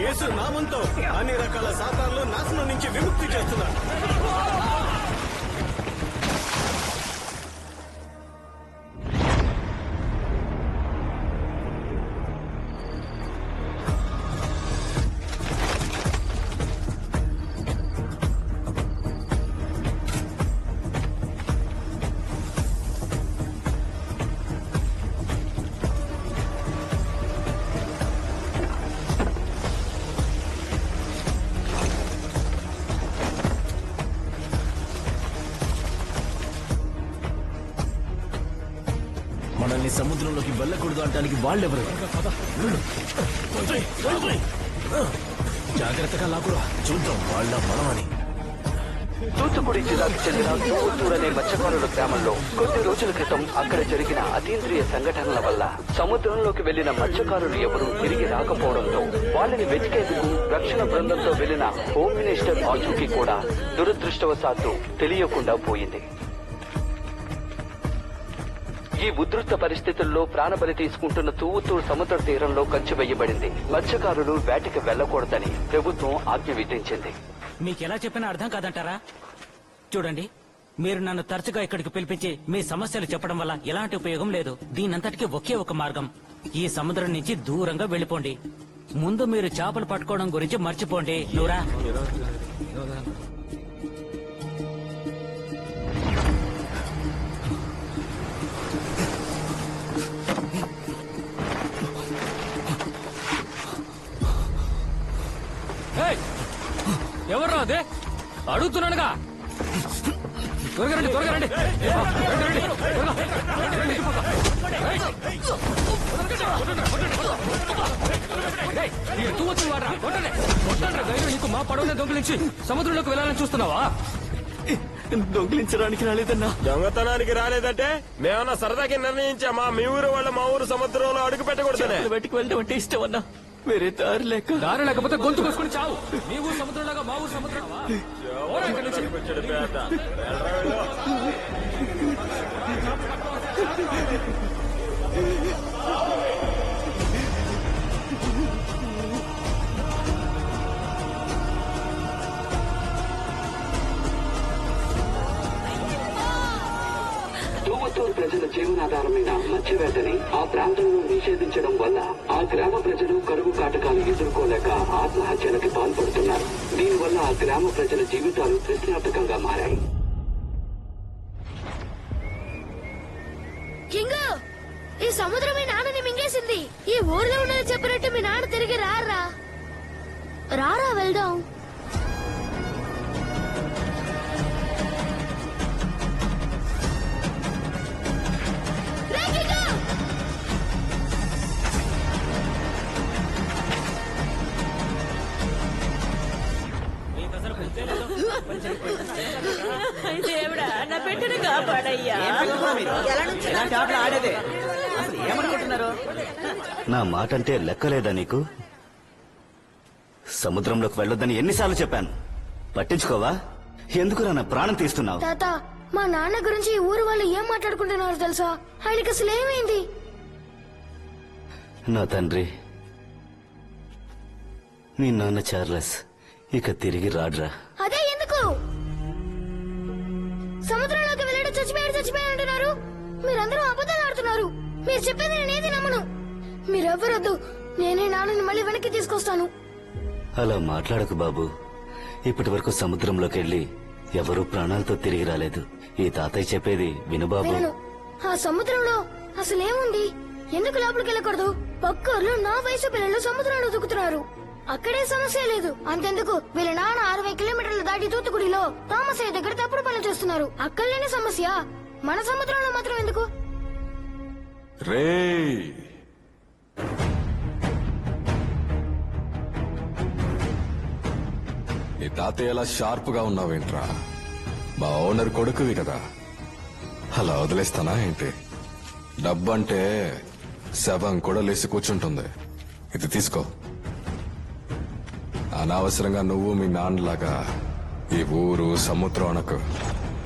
యేసు నామంతో అన్ని రకాల సాతాన్లు నాశనం నుంచి విముక్తి చేస్తున్నాడు మనల్ని సముద్రంలోకి వెళ్ళకూడదు అంటానికి వాళ్ళెవరు? జాగ్రత్తగా లాకురా చూద్దాం వాళ్ళ మనమని తూత్తుకుడి జిల్లాకు చెందిన తూవత్తూరు అనే మత్స్యకారుల గ్రామంలో కొద్ది రోజుల క్రితం అక్కడ జరిగిన అతీంద్రియ సంఘటనల వల్ల సముద్రంలోకి వెళ్ళిన మత్స్యకారులు ఎవరూ తిరిగి రాకపోవడంతో వాళ్ళని వెతికేందుకు రక్షణ బృందంతో వెళ్ళిన హోమ్ మినిస్టర్ ఆచూకీ కూడా దురదృష్టవశాత్తు తెలియకుండా పోయింది. ఈ ఉధృత పరిస్థితుల్లో ప్రాణబలి తీసుకుంటున్న తూవుతూరు సముద్ర తీరంలో కంచి వేయబడింది. మత్స్యకారులు వేటకి వెళ్ళకూడదని ప్రభుత్వం ఆజ్ఞ విధించింది. మీకెలా చెప్పినా అర్థం కాదంటారా? చూడండి మీరు నన్ను తరచుగా ఇక్కడికి పిలిపించి మీ సమస్యలు చెప్పడం వల్ల ఎలాంటి ఉపయోగం లేదు. దీనంతటికి ఒకే ఒక మార్గం. ఈ సముద్రం నుంచి దూరంగా వెళ్ళిపోండి. ముందు మీరు చేపలు పట్టుకోవడం గురించి మర్చిపోండి. నూరా? అడుగుతున్నానుగా త్వరగా రండి త్వరగా రండి. వాడ్రా, కొట్టండి. కొట్టండి, ధైర్యం నీకు మా పడవనే దొంగిలించి సముద్రంలోకి వెళ్ళాలని చూస్తున్నావా? దొంగిలించడానికి రాలేదన్నా. దొంగతనానికి రాలేదంటే మేమన్నా సరదాకి నిర్ణయించామా? మీ ఊరు వాళ్ళు మా ఊరు సముద్రంలో అడుగు పెట్టకూడదనే. బయటికి వెళ్ళడం అంటే ఇష్టం అన్నా వేరే దారి లేక. దారి లేకపోతే గొంతు కోసుకుని చావు. నీవు సముద్రంలాగా మా ఊరు సముద్రం తూవత్తూరు ప్రజల జీవనాధారమైన మత్స్యవేటని ఆ ప్రాంతంలో నిషేధించడం వల్ల ఆ గ్రామ ప్రజలు కరువు కాటకాలు ఎదుర్కోలేక ఆత్మహత్యలకి పాల్పడుతున్నారు. దీనివల్ల ఆ గ్రామ ప్రజల జీవితాలు ప్రశ్నార్థకంగా మారాయి. కింగ్ ఈ సముద్రం మీ నాన్నని మింగేసింది. ఈ ఊర్లో ఉన్నది చెప్పినట్టు మీ నాన్న తిరిగి రారా? రారా వెళ్దాం. ఇలాంటి ఆటలు ఆడేదే. అసలు ఏమనుకుంటున్నారు? నా మాట అంటే లెక్కలేదా నీకు? సముద్రంలోకి వెళ్ళొద్దని ఎన్నిసార్లు చెప్పాను. పట్టించుకోవా? ఎందుకురా నా ప్రాణం తీస్తున్నావు? తాత మా నాన్న గురించి ఈ ఊరు వాళ్ళు ఏం మాట్లాడుకుంటున్నారో తెలుసా? ఆయనకి అసలు ఏమైంది? నా తండ్రి మీ నాన్న చార్లెస్ ఇక తిరిగి రాడ్రా. అదే ఎందుకు? సముద్రంలోకి వెళ్ళాడు చచ్చిపోయాడు చచ్చిపోయాడు అంటున్నారు. మీరందరూ అబద్ధాలు ఆడుతున్నారు. మీరు చెప్పేది నేనేది నమ్మను. మీరెవ్వరొద్దు నేనే నాన్నని మళ్ళీ వెనక్కి తీసుకొస్తాను. అలా మాట్లాడకు బాబు. ఇప్పటి వరకు సముద్రంలోకి వెళ్ళి ఎవరూ ప్రాణాలతో తిరిగి రాలేదు. ఈ తాతయ్య చెప్పేది విను బాబు. వినను. ఆ సముద్రంలో అసలేముంది? ఎందుకు లోపలికి వెళ్ళకూడదు పక్కూర్లో నా వయసు పిల్లలు సముద్రంలో దూకుతున్నారు. అక్కడే సమస్య లేదు. అంతెందుకు? వీళ్ళ నాన్న అరవై కిలోమీటర్లు దాటి తూతుకుడిలో తామసయ్య దగ్గర తప్పుడు పనులు చేస్తున్నారు. అక్కడ లేని సమస్య. మన సముద్రంలో మాత్రం ఎందుకు? రే నీ తాతయ్య ఎలా షార్ప్గా ఉన్నావేంట్రా? మా ఓనర్ కొడుకువి కదా. అలా వదిలేస్తానా ఏంటి? డబ్బంటే శవం కూడా లేచి కూర్చుంటుంది. ఇది తీసుకో. అనవసరంగా నువ్వు మీ నాన్నలాగా ఈ ఊరు సముద్రం అనకు.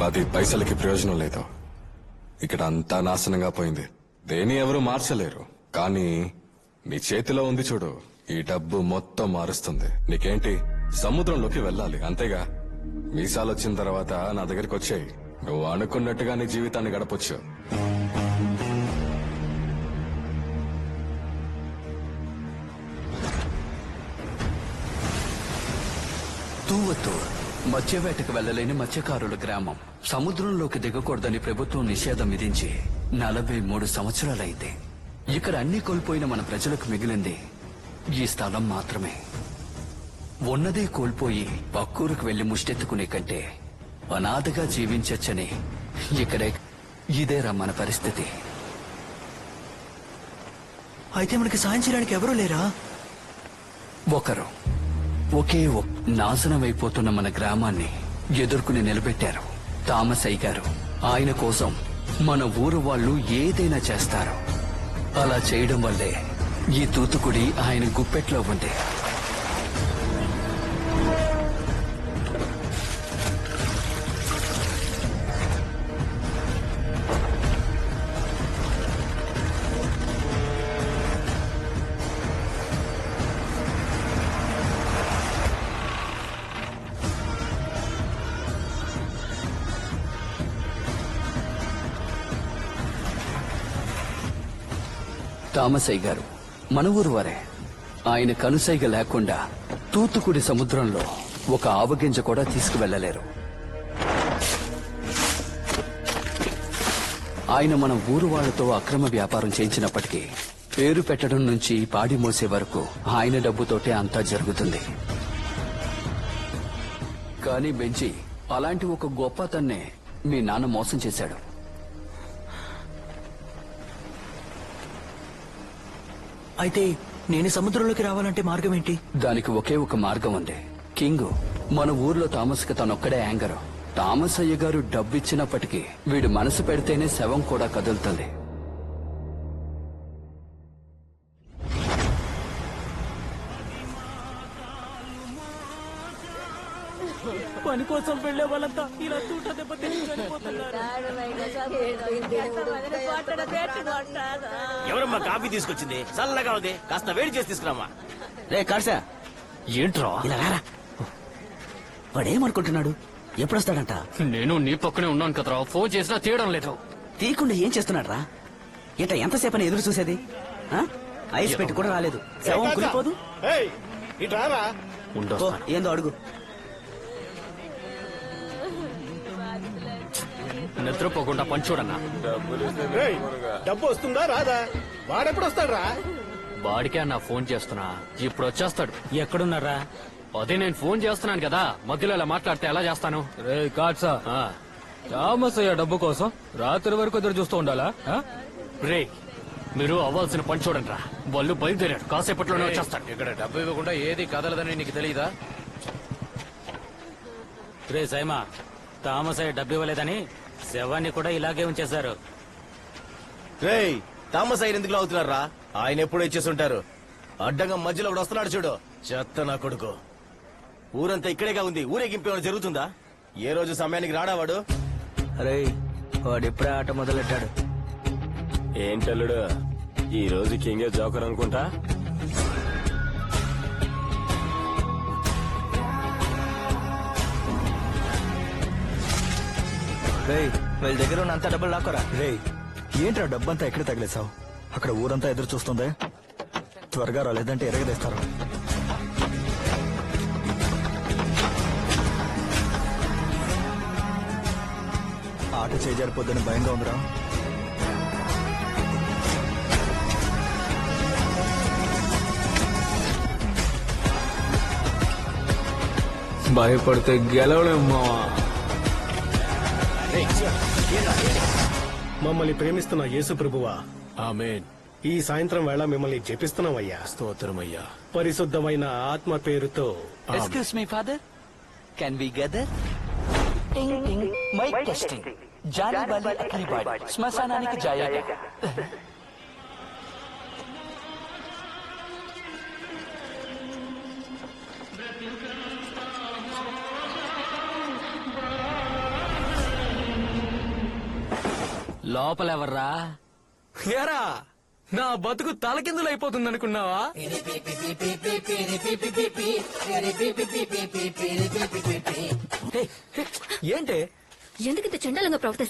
పది పైసలకి ప్రయోజనం లేదు. ఇక్కడ అంతా నాశనంగా పోయింది. దేని ఎవరు మార్చలేరు. కానీ నీ చేతిలో ఉంది చూడు. ఈ డబ్బు మొత్తం మారుస్తుంది. నీకేంటి? సముద్రంలోకి వెళ్ళాలి. అంతేగా? మీసాలు వచ్చిన తర్వాత నా దగ్గరికి వచ్చాయి నువ్వు అనుకున్నట్టుగా నీ జీవితాన్ని గడపొచ్చు. తూ మత్స్యవేటకు వెళ్ళలేని మత్స్యకారుల గ్రామం. సముద్రంలోకి దిగకూడదని ప్రభుత్వం నిషేధం విధించి నలభై మూడు సంవత్సరాలైంది. ఇక్కడ అన్ని కోల్పోయిన మన ప్రజలకు మిగిలింది ఈ స్థలం మాత్రమే. ఉన్నదే కోల్పోయి పక్కూరుకు వెళ్ళి ముష్టెత్తుకునే కంటే అనాథగా జీవించచ్చని ఇక్కడే ఇదేరా మన పరిస్థితి. అయితే మనకి సాయం చేయడానికి ఎవరూ లేరా? ఒకరు. ఒకే ఒక్ నాశనమైపోతున్న మన గ్రామాన్ని ఎదుర్కొని నిలబెట్టారు. తామసై గారు ఆయన కోసం మన ఊరు వాళ్ళు ఏదైనా చేస్తారు. అలా చేయడం వల్లే ఈ తూతుకుడి ఆయన గుప్పెట్లో ఉంది. తామసయ్య గారు మన ఊరు వారే. ఆయన కనుసైగ లేకుండా తూతుకుడి సముద్రంలో ఒక ఆవగింజ కూడా తీసుకువెళ్ళలేరు ఆయన మన ఊరు వాళ్ళతో అక్రమ వ్యాపారం చేయించినప్పటికీ పేరు పెట్టడం నుంచి పాడి మోసే వరకు ఆయన డబ్బుతోటే అంతా జరుగుతుంది. కానీ బెంచి అలాంటి ఒక గొప్ప తన్నే మీ నాన్న మోసం చేశాడు. అయితే నేను సముద్రంలోకి రావాలంటే మార్గం ఏంటి? దానికి ఒకే ఒక మార్గం ఉంది కింగ్ మన ఊర్లో తామస్కి తనొక్కడే యాంగరు. తామస్ అయ్య గారు డబ్బిచ్చినప్పటికీ వీడు మనసు పెడితేనే శవం కూడా కదులుతుంది. పని కోసం వెళ్ళే వాళ్ళంతా ఇలా తూట దెబ్బ ఎవరమ్మా కాఫీ తీసుకొచ్చింది? చల్లగా ఉంది. కాస్త వేడి చేసి తీసుకురామా రే కార్సా ఏంట్రా? ఇలా రారా. వాడేమనుకుంటున్నాడు? ఎప్పుడొస్తాడంట? నేను నీ పక్కనే ఉన్నాను కదరా. ఫోన్ చేసినా తీయడం లేదు. తీయకుండా ఏం చేస్తున్నాడు రా ఏంట ఎంతసేపు అని ఎదురు చూసేది? ఆ? ఐస్ పెట్టి కూడా రాలేదు. శవం కులిపోదు ఏందో అడుగు. నిద్రపోకుండా పంచోడన్నా డబ్బు వస్తుందా రాదా? వాడెప్పుడు వస్తాడు వాడికే అన్న ఫోన్ చేస్తున్నా. ఇప్పుడు వచ్చేస్తాడు ఎక్కడున్నారా అదే నేను ఫోన్ చేస్తున్నాను కదా. మధ్యలో ఇలా మాట్లాడితే ఎలా చేస్తాను? రే కాట్సా ఆ, థామస్ అయ్యా డబ్బు కోసం రాత్రి వరకు ఎదురు చూస్తూ ఉండాలా? రే మీరు అవ్వాల్సిన పని చూడండి రా వాళ్ళు బయలుదేరాడు కాసేపట్లోనే వచ్చేస్తాడు. ఇక్కడ డబ్బు ఇవ్వకుండా ఏది కదలదని నీకు తెలియదా రే సైమా తామసయ్య డబ్బు ఇవ్వలేదని శవాన్ని కూడా ఇలాగే ఉంచేశారు. రేయ్ తామస్ అయిన ఎందుకు అవుతున్నారా ఆయన ఎప్పుడు ఇచ్చేసి ఉంటారు అడ్డంగా మధ్యలో ఒకడు వస్తున్నాడు చూడు. చెత్త నా కొడుకు. ఊరంతా ఇక్కడేగా ఉంది. ఊరేగింపు ఏమైనా జరుగుతుందా? ఏ రోజు సమయానికి రాడా వాడు? అరే వాడు ఎప్పుడే ఆట మొదలెట్టాడు. ఏంటల్లుడు ఈ రోజు కింగే జోకర్ అనుకుంటా? రే వీళ్ళ దగ్గర ఉన్న అంత డబ్బులు లాక్కరా. రే ఏంట్రా డబ్బంతా ఎక్కడ తగిలేసావు అక్కడ ఊరంతా ఎదురు చూస్తుంది? త్వరగా రాలేదంటే ఎరగదేస్తారు. ఆట చేజారిపోద్దని భయంగా ఉందిరా. భయపడితే గెలవలేము మమ్మల్ని ప్రేమిస్తున్న యేసు ప్రభువా. ఆమెన్. ఈ సాయంత్రం వేళ మిమ్మల్ని జపిస్తున్నామయ్యా. స్తోత్రమయ్యా పరిశుద్ధమైన ఆత్మ పేరుతో. Excuse me father can we gather mike testing Johnny బాలి అగ్నిబాడి శ్మశానానికి జాయాగా లోపల ఎవర్రా ఏరా నా బతుకు తలకిందులు అయిపోతుంది అనుకున్నావా ఏంటి? ఎందుకు ఇంత చండాలంగా ప్రవర్తిస్తారు